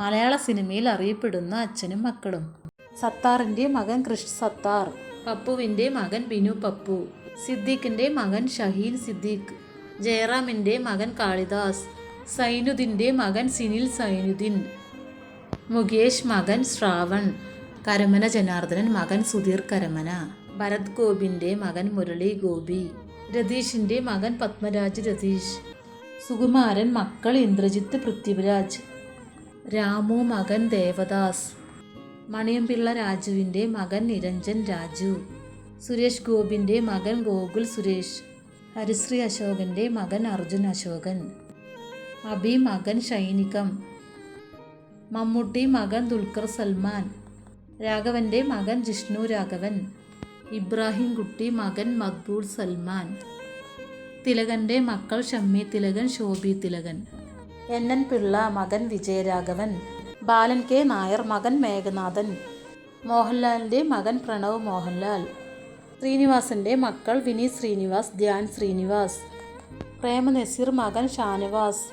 മലയാള സിനിമയിൽ അറിയപ്പെടുന്ന അച്ഛനും മക്കളും. സത്താറിന്റെ മകൻ കൃഷ് സത്താർ പപ്പുവിന്റെ മകൻ ബിനു പപ്പു സിദ്ദീഖിന്റെ മകൻ ഷഹീൻ സിദ്ദീഖ് ജയറാമിന്റെ മകൻ കാളിദാസ് സൈനുദിന്റെ മകൻ സിനിൽ സൈനുദ്ദീൻ മുകേഷ് മകൻ ശ്രാവൺ കരമന ജനാർദ്ദനൻ മകൻ സുധീർ കരമന ഭരത് ഗോപിന്റെ മകൻ മുരളി ഗോപി രതീഷിന്റെ മകൻ പത്മരാജ് രതീഷ് സുകുമാരൻ മക്കൾ ഇന്ദ്രജിത്ത് പൃഥ്വിരാജ് രാമു മകൻ ദേവദാസ്. മണിയമ്പിള്ള രാജുവിന്റെ മകൻ നിരഞ്ജൻ രാജു. സുരേഷ് ഗോപിന്റെ മകൻ ഗോകുൽ സുരേഷ്. ഹരിശ്രീ അശോകന്റെ മകൻ അർജുൻ അശോകൻ. അബി മകൻ ഷൈനികം. മമ്മൂട്ടി മകൻ ദുൽഖർ സൽമാൻ. രാഘവന്റെ മകൻ ജിഷ്ണു രാഘവൻ. ഇബ്രാഹിം കുട്ടി മകൻ മക്ബൂൾ സൽമാൻ. തിലകന്റെ മക്കൾ ഷമ്മി തിലകൻ ശോഭി തിലകൻ. എൻ എൻ പിള്ള മകൻ വിജയരാഘവൻ ബാലൻ കെ നായർ മകൻ മേഘനാഥൻ മോഹൻലാലിന്റെ മകൻ പ്രണവ് മോഹൻലാൽ ശ്രീനിവാസിന്റെ മക്കൾ വിനീത് ശ്രീനിവാസ് ധ്യാൻ ശ്രീനിവാസ് പ്രേമനസീർ മകൻ ഷാനവാസ്